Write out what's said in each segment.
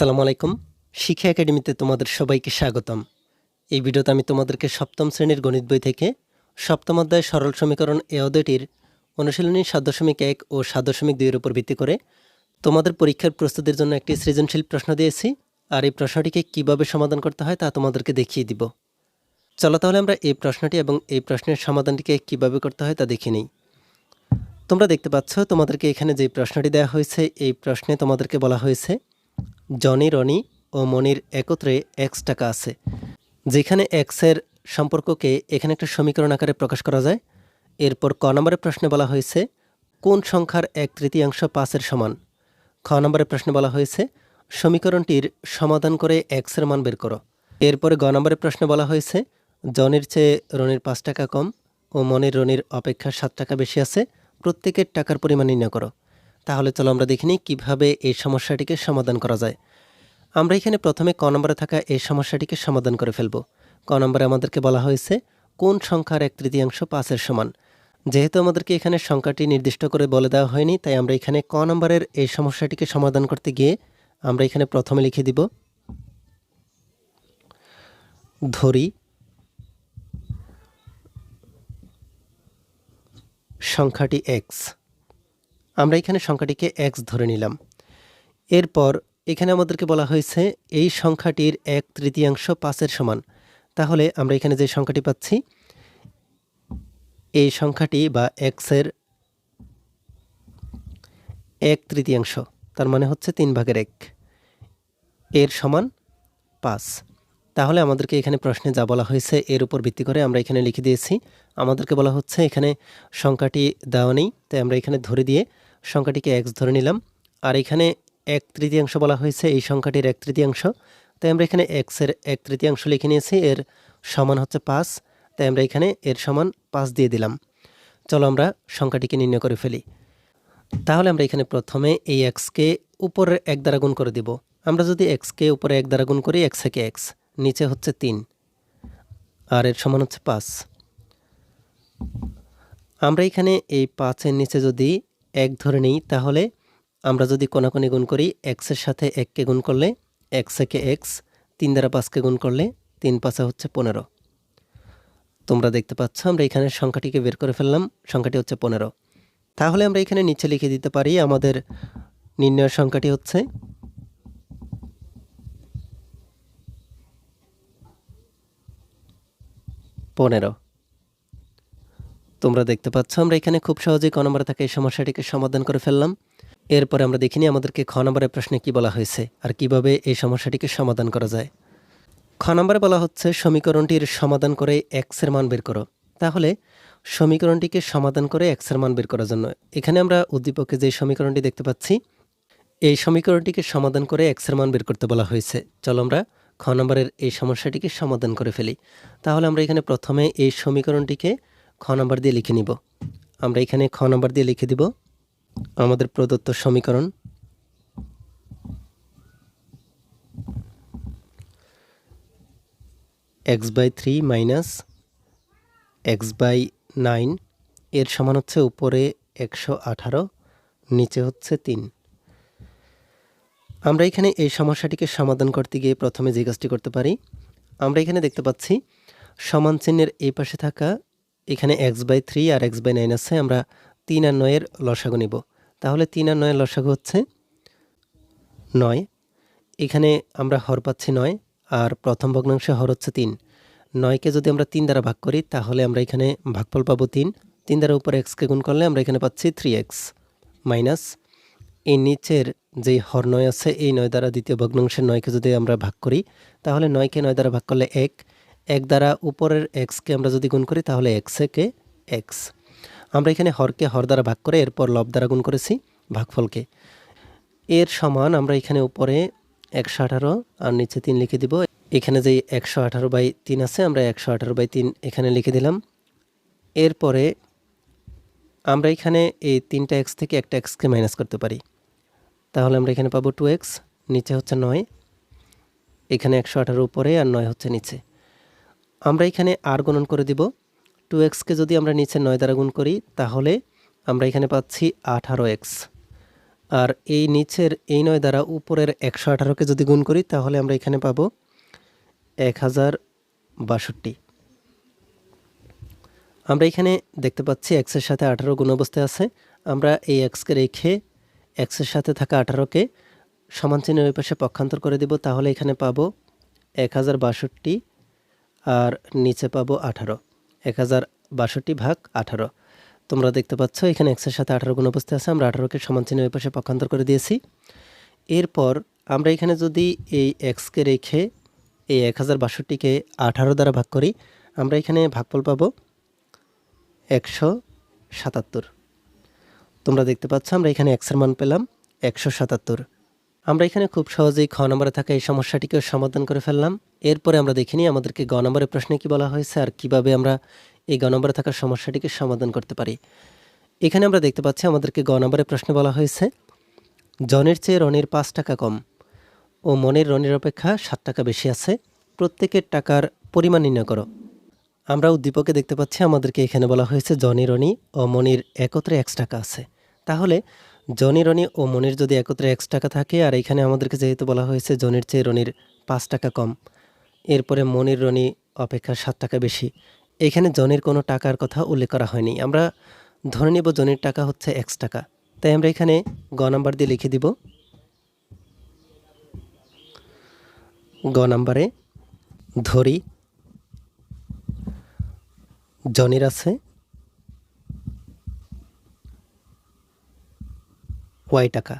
আসসালামু আলাইকুম। শিক্ষা একাডেমিতে তোমাদের সবাইকে স্বাগতম। এই ভিডিওতে আমি তোমাদেরকে সপ্তম শ্রেণির গণিত বই থেকে সপ্তম অধ্যায় সরল সমীকরণ এ অধ্যায়টির অনুশীলনী সাত দশমিক এক ও সাত দশমিক দুইয়ের উপর ভিত্তি করে তোমাদের পরীক্ষার প্রস্তুতির জন্য একটি সৃজনশীল প্রশ্ন দিয়েছি আর এই প্রশ্নটিকে কীভাবে সমাধান করতে হয় তা তোমাদেরকে দেখিয়ে দিব। চলো তাহলে আমরা এই প্রশ্নটি এবং এই প্রশ্নের সমাধানটিকে কীভাবে করতে হয় তা দেখে নিই। তোমরা দেখতে পাচ্ছ, তোমাদেরকে এখানে যে প্রশ্নটি দেওয়া হয়েছে, এই প্রশ্নে তোমাদেরকে বলা হয়েছে জনি, রনি ও মনির একত্রে এক্স টাকা আছে। যেখানে এক্সের সম্পর্ককে এখানে একটা সমীকরণ আকারে প্রকাশ করা যায়। এরপর ক নম্বরের প্রশ্নে বলা হয়েছে, কোন সংখ্যার এক তৃতীয়াংশ পাঁচের সমান? খ নম্বরের প্রশ্নে বলা হয়েছে, সমীকরণটির সমাধান করে এক্সের মান বের করো। এরপরে গ নম্বরের প্রশ্নে বলা হয়েছে, জনির চেয়ে রনির পাঁচ টাকা কম ও মনির, রনির অপেক্ষা সাত টাকা বেশি আছে, প্রত্যেকের টাকার পরিমাণ নির্ণয় করো। তাহলে চলো আমরা দেখে নিই কীভাবে এই সমস্যাটিকে সমাধান করা যায়। আমরা এখানে প্রথমে ক নম্বরে থাকা এই সমস্যাটিকে সমাধান করে ফেলব। ক নম্বরে আমাদেরকে বলা হয়েছে, কোন সংখ্যার এক তৃতীয়াংশ পাঁচের সমান। যেহেতু আমাদেরকে এখানে সংখ্যাটি নির্দিষ্ট করে বলে দেওয়া হয়নি, তাই আমরা এখানে ক নম্বরের এই সমস্যাটিকে সমাধান করতে গিয়ে আমরা এখানে প্রথমে লিখে দিব, ধরি সংখ্যাটি এক্স আমরা এখানে সংখ্যাটিকে এক্স ধরে নিলাম। এরপর এখানে আমাদেরকে বলা হয়েছে এই সংখ্যাটির এক তৃতীয়াংশ পাঁচের সমান। তাহলে আমরা এখানে যে সংখ্যাটি পাচ্ছি, এই সংখ্যাটি বা এক্সের এক তৃতীয়াংশ, তার মানে হচ্ছে তিন ভাগের এক, এর সমান পাঁচ। তাহলে আমাদেরকে এখানে প্রশ্নে যা বলা হয়েছে এর উপর ভিত্তি করে আমরা এখানে লিখে দিয়েছি। আমাদেরকে বলা হচ্ছে এখানে সংখ্যাটি দেওয়া নেই, তাই আমরা এখানে ধরে দিয়ে সংখ্যাটিকে এক্স ধরে নিলাম। আর এখানে এক তৃতীয়াংশ বলা হয়েছে, এই সংখ্যাটির এক তৃতীয়াংশ। তাই আমরা এখানে এক্সের এক তৃতীয়াংশ লিখে নিয়েছি, এর সমান হচ্ছে পাঁচ। তাই আমরা এখানে এর সমান পাঁচ দিয়ে দিলাম। চলো আমরা সংখ্যাটিকে নির্ণয় করে ফেলি। তাহলে আমরা এখানে প্রথমে এই এক্সকে উপরের এক দ্বারা গুণ করে দিব। আমরা যদি এক্সকে উপরে এক দ্বারা গুণ করি এক্স থেকে এক্স নিচে হচ্ছে তিন। আর এর সমান হচ্ছে পাঁচ। আমরা এখানে এই পাঁচের নিচে যদি এক ধরে নিই, তাহলে আমরা যদি কোনাকুনি গুণ করি এক্সের সাথে এককে গুণ করলে এক্স একে এক্স তিন দ্বারা পাঁচকে গুণ করলে তিন পাঁচে হচ্ছে পনেরো। তোমরা দেখতে পাচ্ছ, আমরা এখানে সংখ্যাটিকে বের করে ফেললাম, সংখ্যাটি হচ্ছে পনেরো। তাহলে আমরা এখানে নিচে লিখে দিতে পারি, আমাদের নির্ণয়ের সংখ্যাটি হচ্ছে পনেরো। তোমরা দেখতে পাচ্ছ, আমরা এখানে খুব সহজেই ক নম্বরে থাকা এই সমস্যাটিকে সমাধান করে ফেললাম। এরপরে আমরা দেখিনি আমাদেরকে খ নম্বরের প্রশ্নে কি বলা হয়েছে আর কীভাবে এই সমস্যাটিকে সমাধান করা যায়। খ নম্বরে বলা হচ্ছে, সমীকরণটির সমাধান করে এক্সের মান বের করো। তাহলে, সমীকরণটিকে সমাধান করে এক্সের মান বের করার জন্য এখানে আমরা উদ্দীপকে যে সমীকরণটি দেখতে পাচ্ছি, এই সমীকরণটিকে সমাধান করে এক্সের মান বের করতে বলা হয়েছে। চলো আমরা খ নম্বরের এই সমস্যাটিকে সমাধান করে ফেলি। তাহলে আমরা এখানে প্রথমে এই সমীকরণটিকে খ নম্বর দিয়ে লিখে নিব। আমরা এখানে খ নম্বর দিয়ে লিখে দিব আমাদের প্রদত্ত সমীকরণ। X by three minus x by nine এর সমান হচ্ছে উপরে একশো আঠারো, নিচে হচ্ছে তিন। আমরা এখানে এই সমস্যাটিকে সমাধান করতে গিয়ে প্রথমে যে কাজটি করতে পারি, আমরা এখানে দেখতে পাচ্ছি সমান চিহ্নের এই পাশে থাকা এখানে এক্স বাই থ্রি আর এক্স বাই নাইন আছে, আমরা তিন আর নয়ের লসাগু নিব। তাহলে তিন আর নয়ের লসাগু হচ্ছে নয়। এখানে আমরা হর পাচ্ছি নয়, আর প্রথম ভগ্নাংশে হর হচ্ছে তিন। নয়কে যদি আমরা তিন দ্বারা ভাগ করি, তাহলে আমরা এখানে ভাগফল পাবো তিন। তিন দ্বারা উপর এক্সকে গুণ করলে আমরা এখানে পাচ্ছি থ্রি এক্স মাইনাস এই নিচের যেই হর নয় আছে, এই নয় দ্বারা দ্বিতীয় ভগ্নাংশের নয়কে যদি আমরা ভাগ করি, তাহলে নয়কে নয় দ্বারা ভাগ করলে এক। এক দ্বারা উপরের এক্সকে আমরা যদি গুণ করি, তাহলে এক্স একে এক্স আমরা এখানে হরকে হর দ্বারা ভাগ করে, এরপর লব দ্বারা গুণ করেছি ভাগফলকে এর সমান আমরা এখানে উপরে একশো আঠারো আর নিচে তিন লিখে দিব। এখানে যে একশো আঠারো বাই তিন আছে, আমরা একশো আঠারো বাই তিন এখানে লিখে দিলাম। এরপরে আমরা এখানে এই তিনটা এক্স থেকে একটা এক্সকে মাইনাস করতে পারি। তাহলে আমরা এখানে পাবো টু এক্স নিচে হচ্ছে নয়, এখানে একশো আঠারো উপরে আর নয় হচ্ছে নিচে। আমরা এখানে আর গণন করে দিব। টু এক্সকে যদি আমরা নিচে নয় দ্বারা গুণ করি, তাহলে আমরা এখানে পাচ্ছি আঠারো এক্স আর এই নিচের এই নয় দ্বারা উপরের একশো আঠারোকে যদি গুণ করি, তাহলে আমরা এখানে পাবো এক হাজার বাষট্টি। আমরা এখানে দেখতে পাচ্ছি এক্সের সাথে আঠারো গুণ অবস্থায় আছে। আমরা এই এক্সকে রেখে এক্সের সাথে থাকা আঠারোকে সমান চিহ্নের ওই পাশে পক্ষান্তর করে দিব, তাহলে এখানে পাবো এক হাজার বাষট্টি। আর নিচে পাবো আঠারো। এক হাজার বাষট্টি ভাগ আঠারো। তোমরা দেখতে পাচ্ছ, এখানে এক্সের সাথে আঠারো গুণ অবস্থায় আছে। আমরা আঠারোকে সমান চিহ্ন ওই পাশে পক্ষান্তর করে দিয়েছি। এরপর আমরা এখানে যদি এই এক্সকে রেখে এই এক হাজার বাষট্টিকে আঠারো দ্বারা ভাগ করি, আমরা এখানে ভাগফল পাবো একশো সাতাত্তর। তোমরা দেখতে পাচ্ছ, আমরা এখানে এক্সের মান পেলাম একশো সাতাত্তর। আমরা এখানে খুব সহজেই খ নম্বরে থাকা এই সমস্যাটিকেও সমাধান করে ফেললাম। এরপরে আমরা দেখিনি আমাদেরকে গ নম্বরের প্রশ্নে কি বলা হয়েছে আর কীভাবে আমরা এই গ নম্বরে থাকা সমস্যাটিকে সমাধান করতে পারি। এখানে আমরা দেখতে পাচ্ছি আমাদেরকে গ নম্বরের প্রশ্নে বলা হয়েছে, জনের চেয়ে রনির পাঁচ টাকা কম ও মনের রনির অপেক্ষা সাত টাকা বেশি আছে, প্রত্যেকের টাকার পরিমাণ নির্ণয় করো। আমরা উদ্দীপকে দেখতে পাচ্ছি আমাদেরকে এখানে বলা হয়েছে, জনি রনি ও মনির একত্রে এক্স টাকা আছে। তাহলে জনি, রনি ও মনির যদি একত্রে এক্স টাকা থাকে, আর এখানে আমাদেরকে যেহেতু বলা হয়েছে জনির চেয়ে রনির পাঁচ টাকা কম, এরপরে মনির, রনি অপেক্ষা সাত টাকা বেশি। এখানে জনির কোনো টাকার কথা উল্লেখ করা হয়নি। আমরা ধরে নিব জনির টাকা হচ্ছে এক্স টাকা। তাই আমরা এখানে গ নাম্বার দিয়ে লিখে দিব। গ নাম্বারে ধরি, জনির আছে ওয়াই টাকা।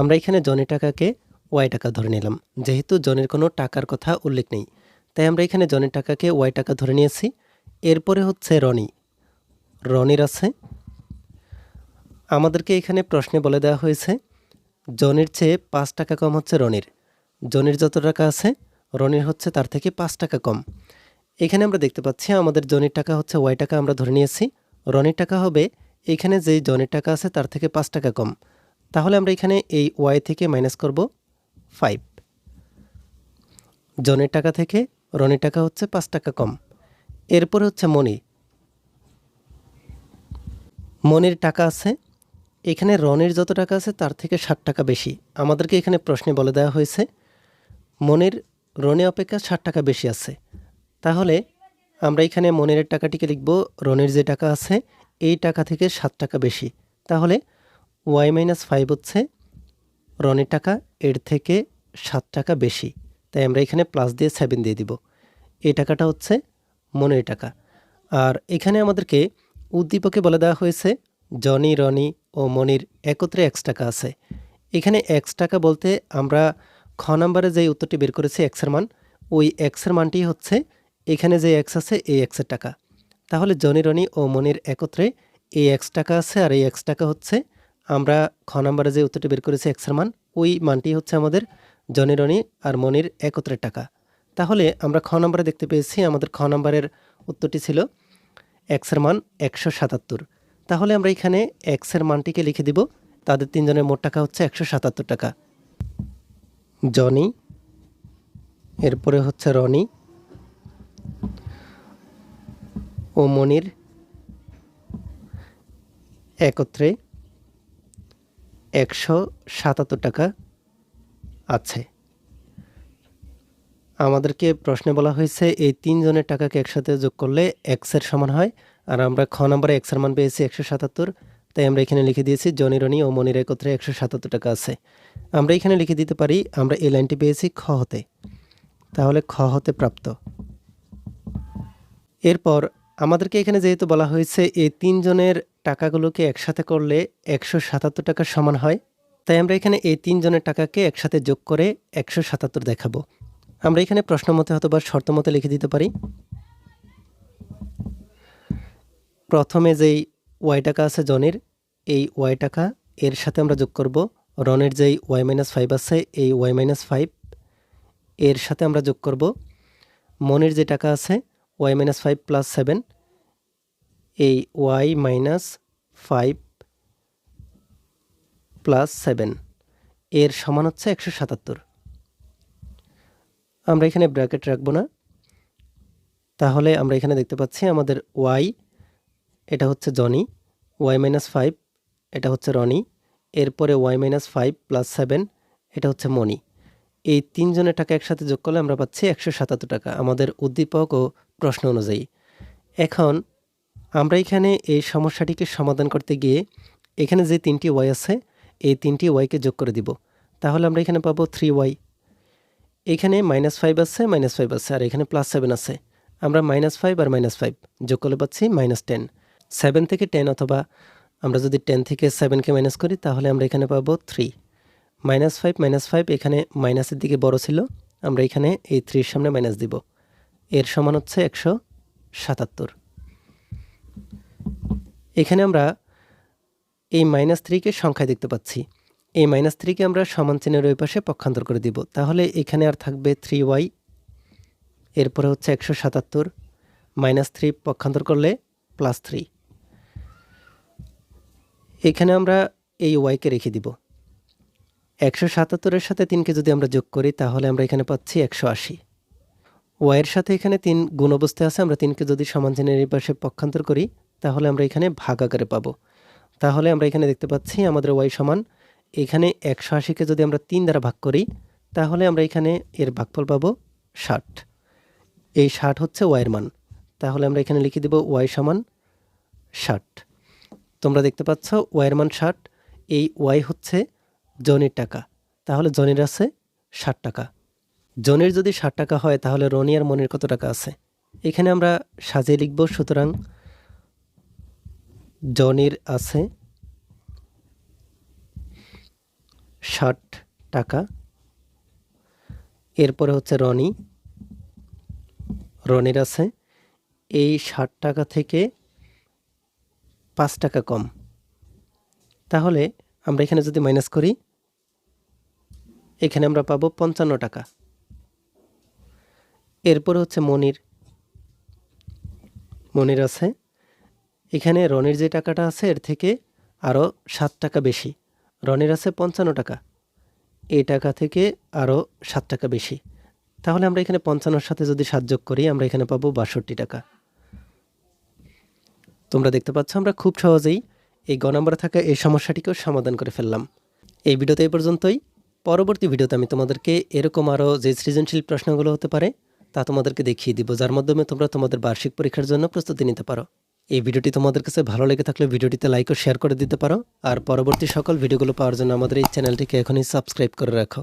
আমরা এখানে জনি টাকাকে ওয়াই টাকা ধরে নিলাম। যেহেতু জনের কোনো টাকার কথা উল্লেখ নেই, তাই আমরা এখানে জনের টাকাকে ওয়াই টাকা ধরে নিয়েছি। এরপরে হচ্ছে রনি। রনির আছে। আমাদেরকে এখানে প্রশ্নে বলে দেওয়া হয়েছে, জনের চেয়ে পাঁচ টাকা কম হচ্ছে রনির। জনির যত টাকা আছে, রনির হচ্ছে তার থেকে পাঁচ টাকা কম। এখানে আমরা দেখতে পাচ্ছি আমাদের জনির টাকা হচ্ছে ওয়াই টাকা আমরা ধরে নিয়েছি। রনির টাকা হবে এখানে যেই জনের টাকা আছে তার থেকে পাঁচ টাকা কম। তাহলে আমরা এখানে এই ওয়াই থেকে মাইনাস করব ফাইভ জনের টাকা থেকে রনের টাকা হচ্ছে পাঁচ টাকা কম। এরপরে হচ্ছে মনি মনির টাকা আছে। এখানে রনের যত টাকা আছে তার থেকে ষাট টাকা বেশি। আমাদেরকে এখানে প্রশ্নে বলে দেওয়া হয়েছে মনির রনে অপেক্ষা ষাট টাকা বেশি আছে। তাহলে আমরা এখানে মনিরের টাকাটিকে লিখব, রনের যে টাকা আছে এই টাকা থেকে সাত টাকা বেশি। তাহলে ওয়াই মাইনাস ফাইভ হচ্ছে রনির টাকা, এর থেকে সাত টাকা বেশি। তাই আমরা এখানে প্লাস দিয়ে সেভেন দিয়ে দিব। এই টাকাটা হচ্ছে মনের টাকা। আর এখানে আমাদেরকে উদ্দীপকে বলে দেওয়া হয়েছে, জনি, রনি ও মনির একত্রে এক্স টাকা আছে। এখানে এক্স টাকা বলতে আমরা খ নাম্বারে যে উত্তরটি বের করেছি এক্সের মান, ওই এক্সের মানটি হচ্ছে এখানে যে এক্স আছে, এই এক্সের টাকা। তাহলে জনি, রনি ও মনির একত্রে এই এক্স টাকা আছে আর এই এক্স টাকা হচ্ছে আমরা খ নাম্বারে যে উত্তরটি বের করেছি এক্সের মান, ওই মানটি হচ্ছে আমাদের জনি, রনি আর মনির একত্রের টাকা। তাহলে আমরা খ নম্বরে দেখতে পেয়েছি আমাদের খ নম্বরের উত্তরটি ছিল এক্সের মান একশো সাতাত্তর। তাহলে আমরা এখানে এক্সের মানটিকে লিখে দিব, তাদের তিনজনের মোট টাকা হচ্ছে একশো সাতাত্তর টাকা। জনি, এরপরে হচ্ছে রনি ও মনির একত্রে একশো সাতাত্তর টাকা আছে। আমাদেরকে প্রশ্নে বলা হয়েছে, এই তিনজনের টাকাকে একসাথে যোগ করলে এক্সের সমান হয়। আর আমরা খ নম্বরে এক্সের মান পেয়েছি একশো সাতাত্তর, তাই আমরা এখানে লিখে দিয়েছি, জনি, রনি ও মনির একত্রে একশো সাতাত্তর টাকা আছে। আমরা এখানে লিখে দিতে পারি, আমরা এই লাইনটি পেয়েছি খ হতে। তাহলে খ হতে প্রাপ্ত। এরপর আমাদেরকে এখানে যেহেতু বলা হয়েছে, এই তিনজনের টাকাগুলোকে একসাথে করলে একশো সাতাত্তর টাকার সমান হয়। তাই আমরা এখানে এই তিনজনের টাকাকে একসাথে যোগ করে একশো সাতাত্তর দেখাবো। আমরা এখানে প্রশ্ন মতে অথবা শর্ত মতে লিখে দিতে পারি। প্রথমে যেই ওয়াই টাকা আছে জনের, এই ওয়াই টাকা এর সাথে আমরা যোগ করব। রনের যেই ওয়াই মাইনাস ফাইভ আছে, এই ওয়াই মাইনাস ফাইভ এর সাথে আমরা যোগ করব। মনের যে টাকা আছে y minus five plus seven. এই y minus five plus seven, এর সমান হচ্ছে একশো সাতাত্তর। আমরা এখানে ব্র্যাকেট রাখব না। তাহলে আমরা এখানে দেখতে পাচ্ছি আমাদের ওয়াই, এটা হচ্ছে জনি, ওয়াই মাইনাস ফাইভ, এটা হচ্ছে রনি, এরপরে y minus five plus seven, এটা হচ্ছে মনি। এই তিনজনের টাকা একসাথে যোগ করলে আমরা পাচ্ছি একশো সাতাত্তর টাকা, আমাদের উদ্দীপক ও প্রশ্ন অনুযায়ী। এখন আমরা এখানে এই সমস্যাটিকে সমাধান করতে গিয়ে এখানে যে তিনটি ওয়াই আছে, এই তিনটি ওয়াইকে যোগ করে দিব। তাহলে আমরা এখানে পাবো থ্রি ওয়াই এখানে মাইনাস ফাইভ আছে মাইনাস ফাইভ আছে, আর এখানে প্লাস সেভেন আছে। আমরা মাইনাস ফাইভ আর মাইনাস ফাইভ যোগ করলে পাচ্ছি মাইনাস টেন সেভেন থেকে টেন অথবা আমরা যদি টেন থেকে সেভেনকে মাইনাস করি, তাহলে আমরা এখানে পাবো three minus five minus five এখানে মাইনাসের দিকে বড় ছিল। আমরা এখানে এই থ্রির সামনে মাইনাস দিব। এর সমান হচ্ছে একশো সাতাত্তর। এখানে আমরা এই মাইনাস থ্রিকে সংখ্যায় দেখতে পাচ্ছি। এই মাইনাস থ্রিকে আমরা সমান চিহ্নের ওই পাশে পক্ষান্তর করে দিব। তাহলে এখানে আর থাকবে থ্রি ওয়াই, এরপরে হচ্ছে একশো সাতাত্তর, মাইনাস থ্রি পক্ষান্তর করলে প্লাস থ্রি। এখানে আমরা এই ওয়াইকে রেখে দিব। একশো সাতাত্তরের সাথে তিনকে যদি আমরা যোগ করি, তাহলে আমরা এখানে পাচ্ছি একশো আশি। ওয়াইয়ের সাথে এখানে তিন গুণ অবস্থায় আছে, আমরা তিনকে যদি সমান চিহ্নের পাশে পক্ষান্তর করি, তাহলে আমরা এখানে ভাগ আকারে পাবো। তাহলে আমরা এখানে দেখতে পাচ্ছি আমাদের ওয়াই সমান, এখানে একশো আশিকে যদি আমরা তিন দ্বারা ভাগ করি, তাহলে আমরা এখানে এর ভাগফল পাবো ষাট। এই ষাট হচ্ছে ওয়াইয়ের মান। তাহলে আমরা এখানে লিখে দেব ওয়াই সমান ষাট। তোমরা দেখতে পাচ্ছ ওয়াইয়ের মান ষাট, এই ওয়াই হচ্ছে জনির টাকা। তাহলে জনির আছে ষাট টাকা। জনির যদি ষাট টাকা হয়, তাহলে রনি আর মনির কত টাকা আছে? এখানে আমরা সাজিয়ে লিখব, সুতরাং জনির আছে ষাট টাকা। এরপরে হচ্ছে রনি। রনির আছে এই ষাট টাকা থেকে পাঁচ টাকা কম। তাহলে আমরা এখানে যদি মাইনাস করি এখানে আমরা পাবো পঞ্চান্ন টাকা। এরপর হচ্ছে মনির। মনির আছে। এখানে রনির যে টাকাটা আছে, এর থেকে আরও সাত টাকা বেশি। রনির আছে পঞ্চান্ন টাকা। এই টাকা থেকে আরও সাত টাকা বেশি। তাহলে আমরা এখানে পঞ্চান্নর সাথে যদি সাত যোগ করি, আমরা এখানে পাবো বাষট্টি টাকা। তোমরা দেখতে পাচ্ছ, আমরা খুব সহজেই এই গ নম্বরে থাকা এই সমস্যাটিকেও সমাধান করে ফেললাম। এই ভিডিওতে এই পর্যন্তই। পরবর্তী ভিডিওতে আমি তোমাদেরকে এরকম আরও যে সৃজনশীল প্রশ্নগুলো হতে পারে, তা তোমাদেরকে দেখিয়ে দিব, যার মাধ্যমে তোমরা তোমাদের বার্ষিক পরীক্ষার জন্য প্রস্তুতি নিতে পারো। এই ভিডিওটি তোমাদের কাছে ভালো লেগে থাকলে ভিডিওটিতে লাইক ও শেয়ার করে দিতে পারো। আর পরবর্তী সকল ভিডিওগুলো পাওয়ার জন্য আমাদের এই চ্যানেলটিকে এখনই সাবস্ক্রাইব করে রাখো।